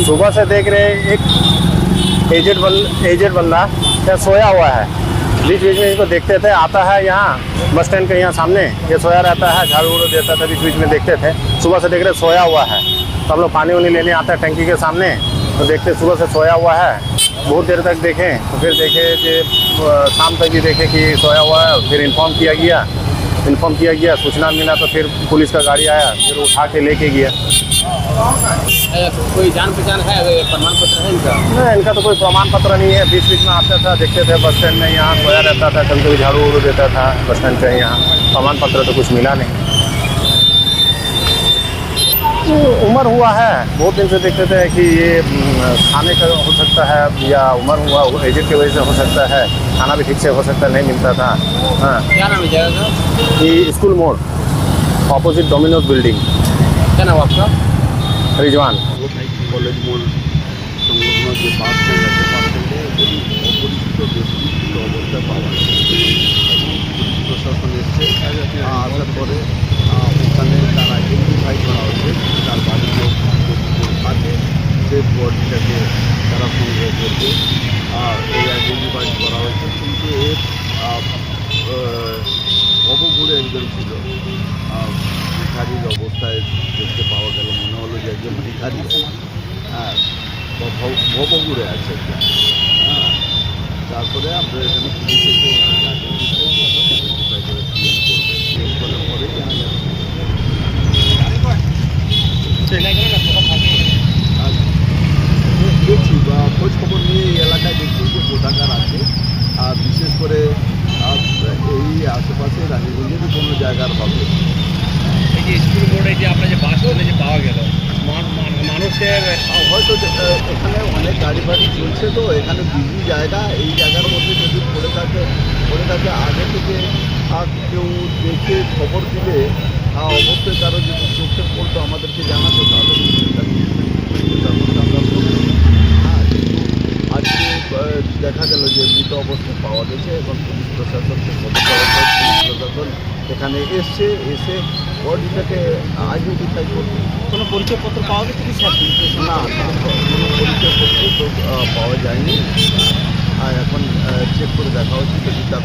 सुबह से देख रहे हैं एक एजेड बल एजेड बंदा क्या सोया हुआ है। बीच बीच में इसको देखते थे, आता है यहाँ, बस स्टैंड के यहाँ सामने, ये सोया रहता है, झाड़ू उड़ू देता था बीच बीच में देखते थे। सुबह से देख रहे सोया हुआ है। तो हम लोग पानी वानी लेने आते हैं टंकी के सामने तो देखते सुबह से सोया हुआ है। बहुत देर तक देखें तो फिर देखे कि शाम तक भी देखे कि सोया हुआ है, फिर इन्फॉर्म किया गया। इन्फॉर्म किया गया सूचना मिला तो फिर पुलिस का गाड़ी आया फिर उठा के लेके गया। कोई जान पहचान है प्रमाण पत्र है इनका? नहीं इनका तो कोई प्रमाण पत्र नहीं है। बीच बीच में आता था देखते थे बस स्टैंड में यहाँ सोया रहता था कभी कभी झाड़ू उड़ू देता था बस स्टैंड पे यहाँ। प्रमाण पत्र तो कुछ मिला नहीं। उम्र हुआ है बहुत दिन से देखते थे कि ये हम्म, खाने का हो सकता है या उम्र हुआ एजेड की वजह से हो सकता है खाना भी ठीक से हो सकता है नहीं मिलता था हाँ क्या नाम है जगह का ये स्कूल मोड़ ऑपोजिट डोमिनोज बिल्डिंग क्या नाम आपका रिजवान কলেজ মোড় সংলগ্ন যে বাস স্ট্যান্ড আছে বাস স্ট্যান্ডে যদি অপরিচিত ব্যক্তি ছিল অবস্থায় পাওয়া গেছে এবং পুলিশ প্রশাসন এসছে আহ, আসার পরে আহ, ওখানে তার আইডেন্টিফাই করা হয়েছে তার বাড়ির লোক যদি থাকে সে বডিটাকে তারা সংগ্রহ করবে। আর এই আইডেন্টিফাই করা হয়েছে কিন্তু এর আহ, একজন ছিল। ভিখারির অবস্থায় দেখতে পাওয়া গেল মনে হলো যে একজন ভিখারি হ্যাঁ বা ভব- ভবঘুরে আছে। হ্যাঁ তারপরে আমরা এখানে পুলিশ এসে আইডেন্টিফাই করে ক্লেম করবে ক্লেম করার পরে জানা যাবে আর দেখছি বা খোঁজ খবর নিয়ে এই এলাকায় দেখছি যে কোথাকার আছে। আর বিশেষ করে এই আশেপাশে রানীগঞ্জের কোনো জায়গার হবে। এই যে স্কুল মোড়ে যে আপনার যে বাস যে পাওয়া গেল মান- মান- মানুষের হয়তো এখানে অনেক গাড়ি ফাড়ি চলছে তো এখানে বিজি জায়গা। এই জায়গার মধ্যে যদি পড়ে থাকে পড়ে থাকে আগে থেকে আর কেউ দেখে খবর দিলে অবশ্যই কারও যদি চোখে পড়তো যে অবস্থায় পাওয়া গেছে এবং পুলিশ প্রশাসন পুলিশ প্রশাসন এখানে এসছে এসে বডিটাকে আইডেন্টিফাই করবে কোনো পরিচয়পত্র পাওয়া গেছে কি স্যার? না কোনো পরিচয়পত্র পাওয়া যায়নি। আর এখন চেক করে দেখা হচ্ছে যদি তার